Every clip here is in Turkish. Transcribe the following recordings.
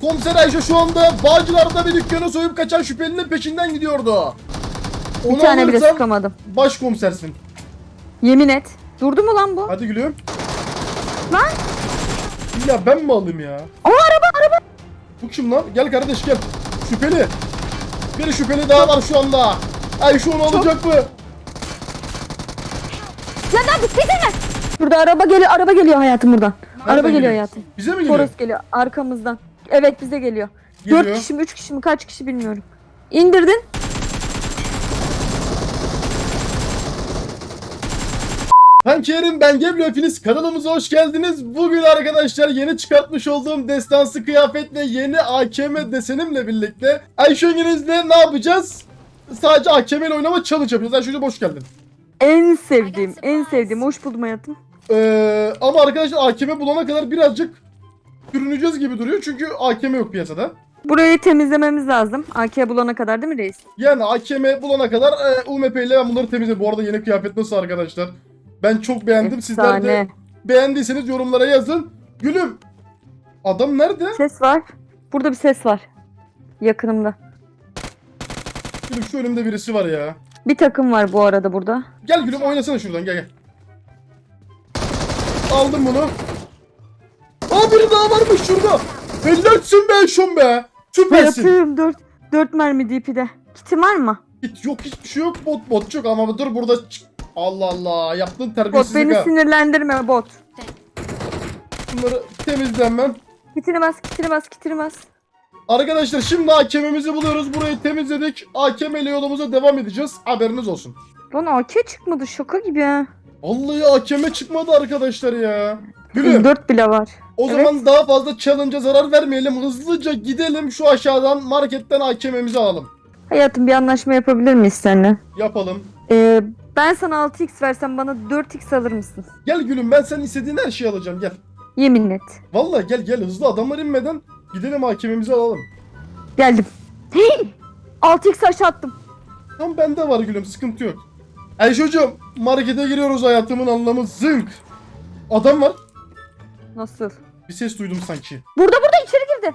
Komiser Ayşe şu anda Bağcılar'da bir dükkanı soyup kaçan şüphelinin peşinden gidiyordu. Bir Onu tane bile sıkamadım. başkomisersin. Yemin et. Durdu mu lan bu? Hadi gülüm. Lan. Ya ben mi alayım ya? O araba araba. Bu kim lan? Gel kardeş gel. Şüpheli. Bir şüpheli daha var şu anda. Ayşe onu alacak mı? Sen lan gitsene. Burada araba geliyor. Araba geliyor hayatım buradan. Araba Nereden geliyor geliyor? hayatım. Bize mi geliyor? Toros geliyor arkamızdan. Evet bize geliyor. Geliyor. 4 kişi mi 3 kişi mi kaç kişi bilmiyorum. İndirdin. Ben Kerim, ben Geblo hepiniz kanalımıza hoş geldiniz. Bugün arkadaşlar yeni çıkartmış olduğum destansı kıyafetle yeni AKM desenimle birlikte Ayşe İngiliz'le ne yapacağız? Sadece AKM ile oynama challenge yapacağız. Ayşe'cim hoş geldin. En sevdiğim, en sevdiğim. Hoş buldum hayatım. Ee, ama arkadaşlar AKM bulana kadar birazcık sürüneceğiz gibi duruyor. Çünkü AKM yok piyasada. Burayı temizlememiz lazım. AK bulana kadar değil mi reis? Yani AKM bulana kadar e, UMP ile ben bunları temizledim. Bu arada yeni kıyafet nasıl arkadaşlar? Ben çok beğendim. Sizler de Efsane. beğendiyseniz yorumlara yazın. Gülüm. Adam nerede? Ses var. Burada bir ses var. Yakınımda. Gülüm şu önümde birisi var ya. Bir takım var bu arada burada. Gel gülüm oynasana şuradan gel gel. Aldım bunu. Aa biri daha varmış şurada. Helalsin be şun be. Süpersin. Hayatım 4 4 mermi DP'de. Kitin var mı? Hiç yok hiçbir şey yok. Bot bot çok ama dur burada çık- Allah Allah yaptığın Bot terbiyesizlik beni ha. sinirlendirme bot. Bunları temizlenmem. Kitini bas, kitini bas, kitini bas. Arkadaşlar şimdi AKM'mizi buluyoruz. Burayı temizledik. AKM ile yolumuza devam edeceğiz. Haberiniz olsun. Lan AK çıkmadı şaka gibi ha. Vallahi AKM çıkmadı arkadaşlar ya. Gülüm 4 bile var. o Evet. zaman daha fazla challenge'a zarar vermeyelim. Hızlıca gidelim şu aşağıdan marketten AKM'mizi alalım. Hayatım bir anlaşma yapabilir miyiz seninle? Yapalım. Ee, ben sana 6x versem bana 4x alır mısın? Gel gülüm ben senin istediğin her şeyi alacağım gel. Yemin et. Vallahi gel gel hızlı adamlar inmeden gidelim AKM'mizi alalım. Geldim. Hey! 6x aşağı attım. Tam bende var gülüm sıkıntı yok. Ayşe'cim markete giriyoruz hayatımın anlamı zınk. Adam var. Nasıl? Bir ses duydum sanki. Burada burada içeri girdi.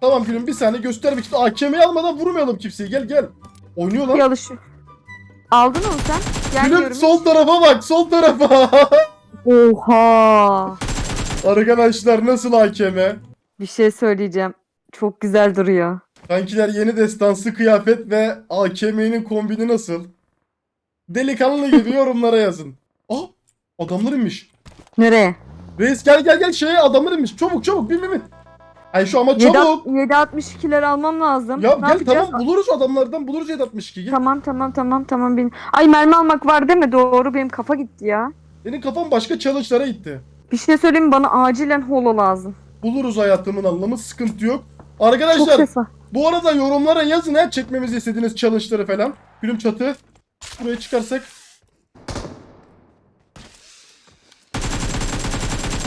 Tamam gülüm bir saniye göster bir AKM'yi almadan vurmayalım kimseyi gel gel. Oynuyor lan. Alışıyor. Aldın onu sen. Gülüm Gelmiyorum. sol tarafa bak sol tarafa. Oha. Arkadaşlar nasıl AKM? Bir şey söyleyeceğim. Çok güzel duruyor. Kankiler yeni destansı kıyafet ve AKM'nin kombini nasıl? Delikanlı gibi yorumlara yazın. Aa adamlar inmiş. Nereye? Reis gel gel gel şeye adamlar inmiş. Çabuk çabuk bin bin bin. Ay şu ama 7, çabuk. 7.62'ler almam lazım. Ya ne gel yapacağız? tamam buluruz adamlardan buluruz 762. Gel. Tamam tamam tamam tamam bin. Ay mermi almak var değil mi? Doğru benim kafa gitti ya. Benim kafam başka challenge'lara gitti. Bir şey söyleyeyim mi? bana acilen holo lazım. Buluruz hayatımın anlamı sıkıntı yok. Arkadaşlar bu arada yorumlara yazın her çekmemizi istediğiniz challenge'ları falan. Gülüm çatı. Buraya çıkarsak.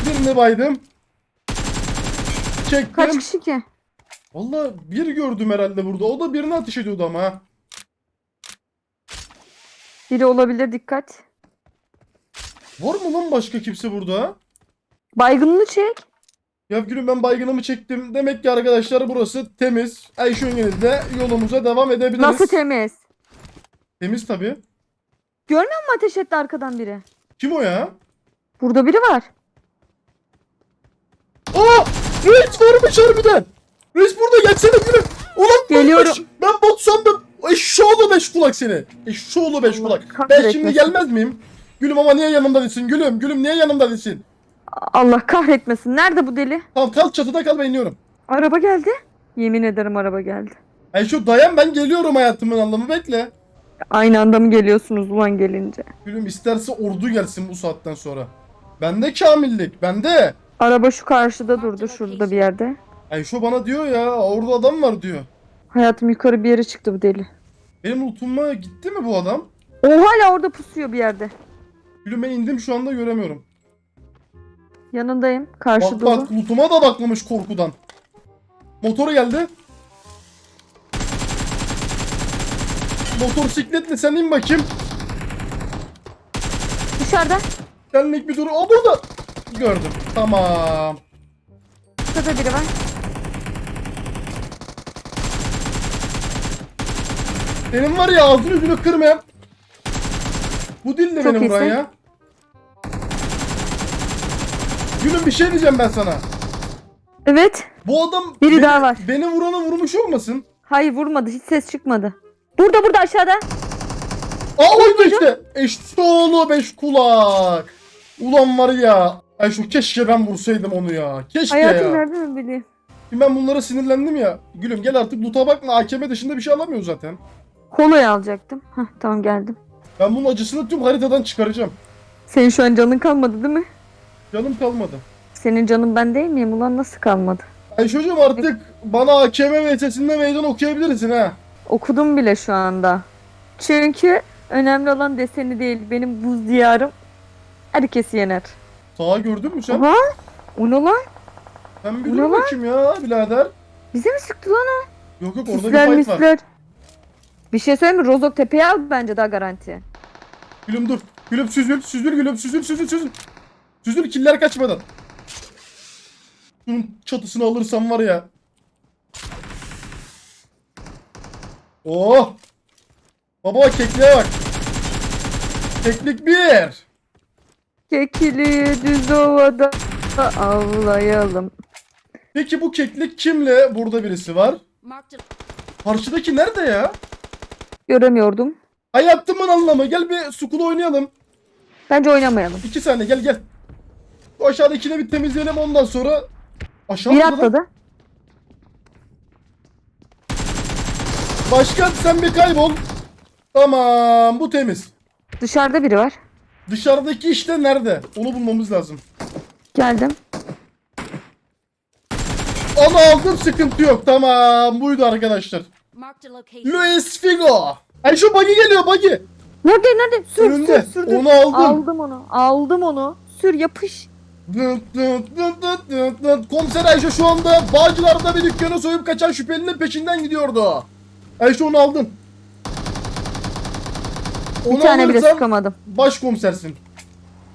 Birini baydım. Çektim. Kaç kişi ki? Valla bir gördüm herhalde burada. O da birine ateş ediyordu ama ha. Biri olabilir dikkat. Var mı lan başka kimse burada? Baygınını çek. Ya gülüm ben baygınımı çektim. Demek ki arkadaşlar burası temiz. Ayşe Öngeniz'de yolumuza devam edebiliriz. Nasıl temiz? Temiz tabii. Ama ateş etti arkadan biri. Kim o ya? Burada biri var. Aa! Reis varmış harbiden. Reis burada gelsene gülüm. Ulan Geliyorum. botmuş. Ben bot sandım. Eşşoğlu beş kulak seni. Eşşoğlu beş kulak. Ben şimdi gelmez miyim? Gülüm ama niye yanımda değilsin gülüm? Gülüm niye yanımda değilsin? Allah kahretmesin. Nerede bu deli? Tamam kal çatıda kal ben iniyorum. Araba geldi. Yemin ederim araba geldi. Ay şu dayan ben geliyorum hayatımın anlamı bekle. Aynı anda mı geliyorsunuz ulan gelince? Gülüm isterse ordu gelsin bu saatten sonra. Bende kamillik bende. Araba şu karşıda durdu şurada bir yerde. Ay şu bana diyor ya orada adam var diyor. Hayatım yukarı bir yere çıktı bu deli. Benim lootuma gitti mi bu adam? O hala orada pusuyor bir yerde. Gülüm ben indim şu anda göremiyorum. Yanındayım. Bak Karşıda bak lootuma da bakmamış korkudan. Motoru geldi. Motosikletle sen in bakayım. Dışarıda. Senlik bir dur. Aa burada. Gördüm. Tamam. Arkada biri var. Benim var ya ağzını yüzünü kırmayan. Bu değil de Çok benim iyisin. ya. Gülüm bir şey diyeceğim ben sana. Evet. Bu adam Biri beni, daha var. beni vuranı vurmuş olmasın? Hayır vurmadı. Hiç ses çıkmadı. Burada burada aşağıda. Aa oydu işte. Eşit oğlu beş kulak. Ulan var ya. Ay şu keşke ben vursaydım onu ya. Keşke Hayatım ya. nerede mi bileyim? Şimdi ben bunlara sinirlendim ya. Gülüm gel artık loot'a bakma. AKM dışında bir şey alamıyor zaten. Koloyu alacaktım. Hah tamam geldim. Ben bunun acısını tüm haritadan çıkaracağım. Senin şu an canın kalmadı değil mi? Canım kalmadı. Senin canın ben değil miyim? Ulan nasıl kalmadı? Ay çocuğum artık bana AKM VS'sinde meydan okuyabilirsin ha. Okudum bile şu anda. Çünkü önemli olan deseni değil. Benim buz diyarım herkesi yener. Sağa gördün mü sen? Aha. O ne lan? Sen bir dur bakayım ya birader. Bize mi sıktı lan o? Yok yok orada Sisler bir fight var. misler. Bir şey söyleyeyim mi? Rozok tepeye al bence daha garanti. Gülüm dur. Gülüm süzül, süzül gülüm, süzül, süzül, süzül. Süzül killer kaçmadan. Şunun çatısını alırsam var ya. Oh! Baba kekliğe bak. Keklik bir. Kekili düz ovada avlayalım. Peki bu keklik kimle? Burada birisi var. Karşıdaki nerede ya? Göremiyordum. Hayatımın anlamı. Gel bir sukulu oynayalım. Bence oynamayalım. İki saniye gel gel. Bu aşağıdakini bir temizleyelim ondan sonra. Aşağı Bir atladı lan. atladı. Başkan sen bir kaybol. Tamam bu temiz. Dışarıda biri var. Dışarıdaki işte nerede? Onu bulmamız lazım. Geldim. Onu aldım sıkıntı yok. Tamam buydu arkadaşlar. Luis Figo. Ay şu buggy geliyor buggy. Nerede nerede? Sür Önünde. sür sür. Onu aldım. Aldım onu. Aldım onu. Sür yapış. Dıt dıt dıt dıt dıt dıt. Komiser Ayşe şu anda Bağcılar'da bir dükkanı soyup kaçan şüphelinin peşinden gidiyordu. Ayşe onu aldın. Bir Onu tane bile sıkamadım. başkomisersin.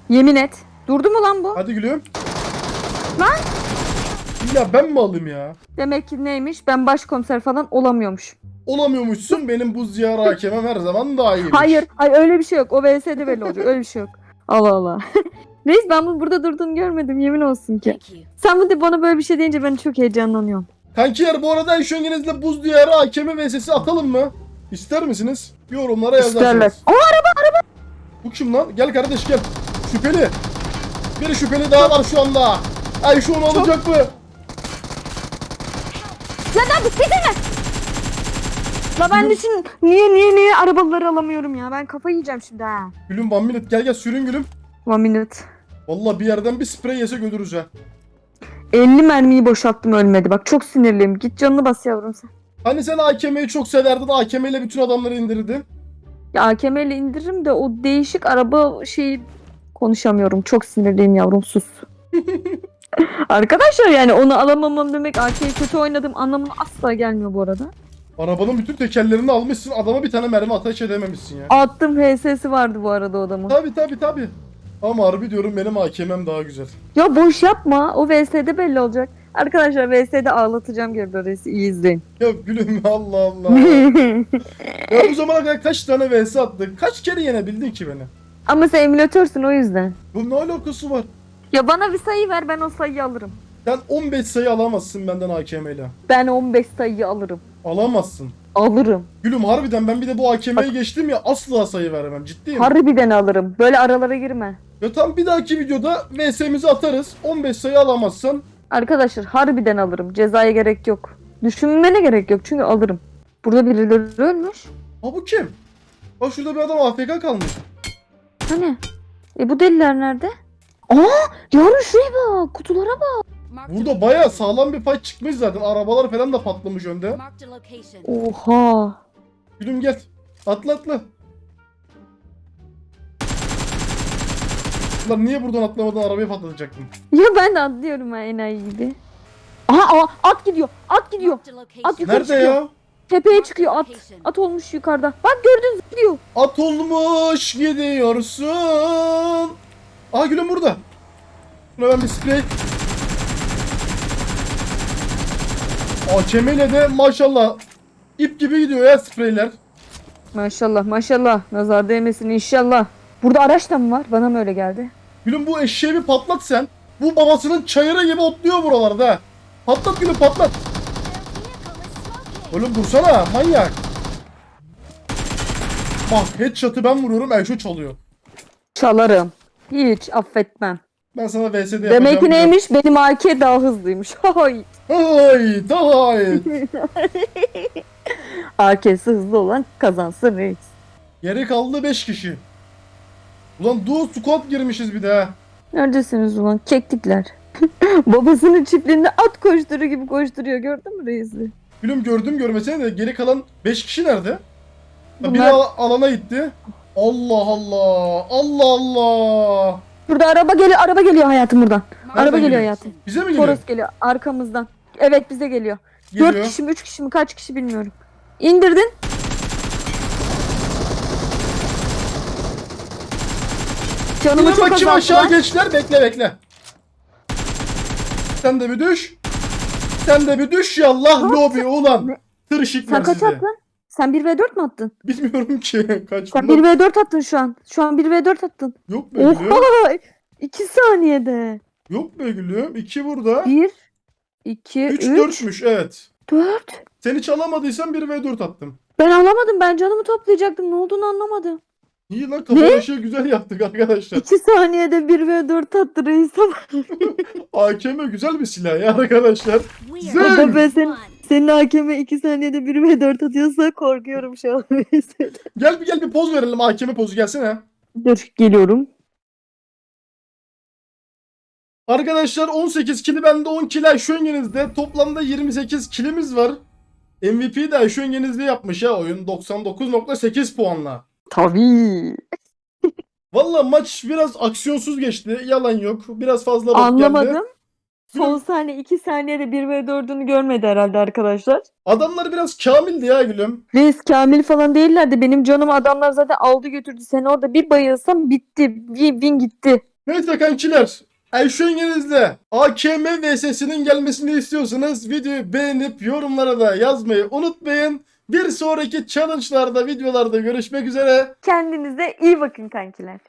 Yemin et. Durdu mu lan bu? Hadi gülüm. Lan. Ya ben mi alayım ya? Demek ki neymiş? Ben başkomiser falan olamıyormuş. Olamıyormuşsun benim bu ziyara hakemem her zaman daha iyi. Hayır. Hayır öyle bir şey yok. O VS'de belli olacak. Öyle bir şey yok. Allah Allah. Reis ben bu burada durduğunu görmedim. Yemin olsun ki. Sen bu de bana böyle bir şey deyince ben çok heyecanlanıyorum. Kankiler bu arada Ayşengeniz'le buz diyarı hakemi vs atalım mı? İster misiniz? Yorumlara yazarsınız. İsterler. Aa araba. Bu kim lan? Gel kardeş gel. Şüpheli. Bir şüpheli daha var şu anda. Ayşe onu alacak mı? Lan hadi gitsene. La ben de şimdi niye niye niye arabaları alamıyorum ya? Ben kafa yiyeceğim şimdi ha. Gülüm one minute gel gel sürün gülüm. One minute. Vallahi bir yerden bir sprey yesek ölürüz ha. 50 mermiyi boşalttım ölmedi. Bak çok sinirliyim. Git canını bas yavrum sen. Hani sen AKM'yi çok severdin. AKM ile bütün adamları indirdin. Ya AKM ile indiririm de o değişik araba şeyi konuşamıyorum. Çok sinirliyim yavrum sus. Arkadaşlar yani onu alamamam demek AK'yi kötü oynadım anlamına asla gelmiyor bu arada. Arabanın bütün tekerlerini almışsın. Adama bir tane mermi ateş edememişsin ya. Attım HS'si vardı bu arada o adamın. Tabi tabi tabi. Ama harbi diyorum benim AKM'm daha güzel. Ya boş yapma. O VS'de belli olacak. Arkadaşlar VS'de ağlatacağım Gerda Reis'i. iyi izleyin. Ya gülüm Allah Allah. ya bu zamana kadar kaç tane vs attık? Kaç kere yenebildin ki beni? Ama sen emülatörsün o yüzden. Bu ne alakası var? Ya bana bir sayı ver ben o sayıyı alırım. Sen 15 sayı alamazsın benden AKM ile. Ben 15 sayıyı alırım. Alamazsın. Alırım. Gülüm harbiden ben bir de bu AKM'ye geçtim ya asla sayı veremem ciddiyim. Harbiden alırım. Böyle aralara girme. Ya tam bir dahaki videoda VS'mizi atarız. 15 sayı alamazsan Arkadaşlar harbiden alırım. Cezaya gerek yok. Düşünmene gerek yok çünkü alırım. Burada birileri ölmüş. Ha bu kim? Bak şurada bir adam AFK kalmış. Hani? E bu deliler nerede? Aa! Yavrum şuraya bak. Kutulara bak. Burada baya sağlam bir fight çıkmış zaten. Arabalar falan da patlamış önde. Oha. Gülüm gel. Atla atla. Lan niye buradan atlamadan arabayı patlatacaktın? Ya ben de atlıyorum ha enayi gibi. Aha, aha at gidiyor. At gidiyor. At yukarı Nerede çıkıyor. ya? Tepeye çıkıyor at. At olmuş yukarıda. Bak gördün zıplıyor. At olmuş gidiyorsun. Aa gülüm burada. Buna ben bir sprey. AKM ile de maşallah ip gibi gidiyor ya spreyler. Maşallah maşallah. Nazar değmesin inşallah. Burada araç da mı var? Bana mı öyle geldi? Gülüm bu eşeği bir patlat sen. Bu babasının çayırı gibi otluyor buralarda. Patlat gülüm patlat. Oğlum dursana manyak. Bak headshot'ı ben vuruyorum Elşo çalıyor. Çalarım. Hiç affetmem. Ben sana VS'de yapacağım. Demek ki neymiş? Benim AK daha hızlıymış. Hay. Hay hay. AK'si hızlı olan kazansın reis. Geri kaldı 5 kişi. Ulan duo squad girmişiz bir de ha. Neredesiniz ulan kektikler? Babasının çiftliğinde at koşturuyor gibi koşturuyor gördün mü reisi? Gülüm gördüm görmesene de geri kalan 5 kişi nerede? Ha, Biri Bunlar- al- alana gitti. Allah Allah. Allah Allah. Burada araba geliyor araba geliyor hayatım buradan. Nereden araba geliyor geliyor? hayatım. Bize mi geliyor? Toros geliyor arkamızdan. Evet bize geliyor. Geliyor. 4 kişi mi 3 kişi mi kaç kişi bilmiyorum. İndirdin. Canımı çok bakayım aşağı azalttılar. geçler. Bekle bekle. Sen de bir düş. Sen de bir düş yallah lobi ulan. Tırışıklar Sen kaç attın? Sen 1v4 mi attın? Bilmiyorum ki kaç. Sen bunlar- 1v4 attın şu an. Şu an 1v4 attın. Yok be gülüm. Oha! 2 saniyede. Yok be gülüm. 2 burada. 1 2 3 3 4'müş evet. 4 Sen hiç alamadıysan 1 ve 4 attım. Ben alamadım. Ben canımı toplayacaktım. Ne olduğunu anlamadım. İyi lan kafa güzel yaptık arkadaşlar. 2 saniyede 1 ve 4 attı reis ama. AKM güzel bir silah ya arkadaşlar. Are Baba ben senin, senin hakeme 2 saniyede 1 ve 4 atıyorsa korkuyorum şu an. Gel bir gel bir poz verelim AKM pozu gelsene. Dur geliyorum. Arkadaşlar 18 kili bende 10 kili Ayşöngeniz'de. Toplamda 28 kilimiz var. MVP de Ayşöngeniz'de yapmış ya oyun 99.8 puanla. Tabii. Valla maç biraz aksiyonsuz geçti. Yalan yok. Biraz fazla geldi. Anlamadım. Son saniye 2 saniyede 1 ve 4'ünü görmedi herhalde arkadaşlar. Adamlar biraz kamildi ya gülüm. Reis Kamil falan değillerdi. Benim canımı adamlar zaten aldı götürdü. Sen orada bir bayılsam bitti. Win, win gitti. Neyse kankiler. Ayşöngeniz'de AKM VS'sinin gelmesini istiyorsanız videoyu beğenip yorumlara da yazmayı unutmayın. Bir sonraki challenge'larda videolarda görüşmek üzere. Kendinize iyi bakın kankiler.